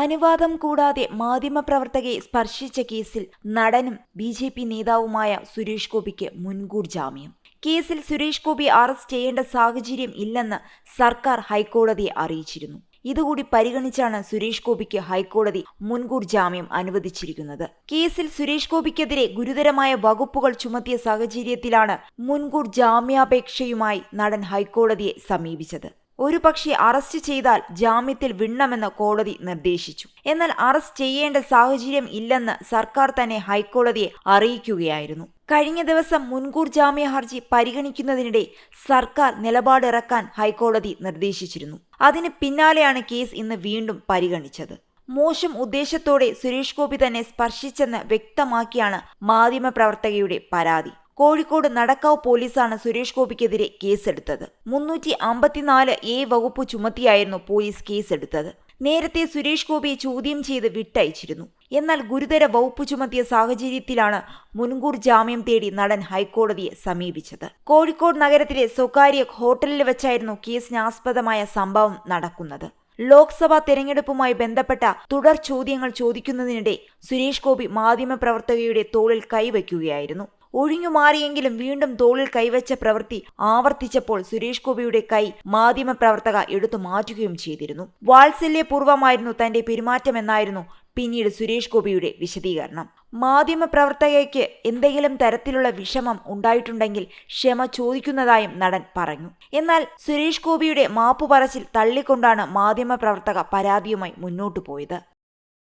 അനുവാദം കൂടാതെ മാധ്യമപ്രവർത്തകയെ സ്പർശിച്ച കേസിൽ നടനും ബി ജെ പി നേതാവുമായ സുരേഷ് ഗോപിക്ക് മുൻകൂർ ജാമ്യം. കേസിൽ സുരേഷ് ഗോപി അറസ്റ്റ് ചെയ്യേണ്ട സാഹചര്യം ഇല്ലെന്ന് സർക്കാർ ഹൈക്കോടതിയെ അറിയിച്ചിരുന്നു. ഇതുകൂടി പരിഗണിച്ചാണ് സുരേഷ് ഗോപിക്ക് ഹൈക്കോടതി മുൻകൂർ ജാമ്യം അനുവദിച്ചിരിക്കുന്നത്. കേസിൽ സുരേഷ് ഗോപിക്കെതിരെ ഗുരുതരമായ വകുപ്പുകൾ ചുമത്തിയ സാഹചര്യത്തിലാണ് മുൻകൂർ ജാമ്യാപേക്ഷയുമായി നടൻ ഹൈക്കോടതിയെ സമീപിച്ചത്. ഒരു പക്ഷേ അറസ്റ്റ് ചെയ്താൽ ജാമ്യത്തിൽ വിടണമെന്ന് കോടതി നിർദ്ദേശിച്ചു. എന്നാൽ അറസ്റ്റ് ചെയ്യേണ്ട സാഹചര്യം ഇല്ലെന്ന് സർക്കാർ തന്നെ ഹൈക്കോടതിയെ അറിയിക്കുകയായിരുന്നു. കഴിഞ്ഞ ദിവസം മുൻകൂർ ജാമ്യ ഹർജി പരിഗണിക്കുന്നതിനിടെ സർക്കാർ നിലപാടിറക്കാൻ ഹൈക്കോടതി നിർദ്ദേശിച്ചിരുന്നു. അതിന് പിന്നാലെയാണ് കേസ് ഇന്ന് വീണ്ടും പരിഗണിച്ചത്. മോശം ഉദ്ദേശത്തോടെ സുരേഷ് ഗോപി തന്നെ സ്പർശിച്ചെന്ന് വ്യക്തമാക്കിയാണ് മാധ്യമപ്രവർത്തകയുടെ പരാതി. കോഴിക്കോട് നടക്കാവ് പോലീസാണ് സുരേഷ് ഗോപിക്കെതിരെ കേസെടുത്തത്. മുന്നൂറ്റി അമ്പത്തിനാല് എ വകുപ്പ് ചുമത്തിയായിരുന്നു പോലീസ് കേസെടുത്തത്. നേരത്തെ സുരേഷ് ഗോപിയെ ചോദ്യം ചെയ്ത് വിട്ടയച്ചിരുന്നു. എന്നാൽ ഗുരുതര വകുപ്പ് ചുമത്തിയ സാഹചര്യത്തിലാണ് മുൻകൂർ ജാമ്യം തേടി നടൻ ഹൈക്കോടതിയെ സമീപിച്ചത്. കോഴിക്കോട് നഗരത്തിലെ സ്വകാര്യ ഹോട്ടലിൽ വെച്ചായിരുന്നു കേസിനാസ്പദമായ സംഭവം നടക്കുന്നത്. ലോക്സഭാ തെരഞ്ഞെടുപ്പുമായി ബന്ധപ്പെട്ട തുടർ ചോദ്യങ്ങൾ ചോദിക്കുന്നതിനിടെ സുരേഷ് ഗോപി മാധ്യമപ്രവർത്തകയുടെ തോളിൽ കൈവയ്ക്കുകയായിരുന്നു. ഒഴിഞ്ഞുമാറിയെങ്കിലും വീണ്ടും തോളിൽ കൈവച്ച പ്രവൃത്തി ആവർത്തിച്ചപ്പോൾ സുരേഷ് ഗോപിയുടെ കൈ മാധ്യമപ്രവർത്തക എടുത്തു മാറ്റുകയും ചെയ്തിരുന്നു. വാത്സല്യപൂർവമായിരുന്നു തന്റെ പെരുമാറ്റമെന്നായിരുന്നു പിന്നീട് സുരേഷ് ഗോപിയുടെ വിശദീകരണം. മാധ്യമപ്രവർത്തകയ്ക്ക് എന്തെങ്കിലും തരത്തിലുള്ള വിഷമം ഉണ്ടായിട്ടുണ്ടെങ്കിൽ ക്ഷമ ചോദിക്കുന്നതായും നടൻ പറഞ്ഞു. എന്നാൽ സുരേഷ് ഗോപിയുടെ മാപ്പു പറച്ചിൽ തള്ളിക്കൊണ്ടാണ് മാധ്യമപ്രവർത്തക പരാതിയുമായി മുന്നോട്ടു പോയത്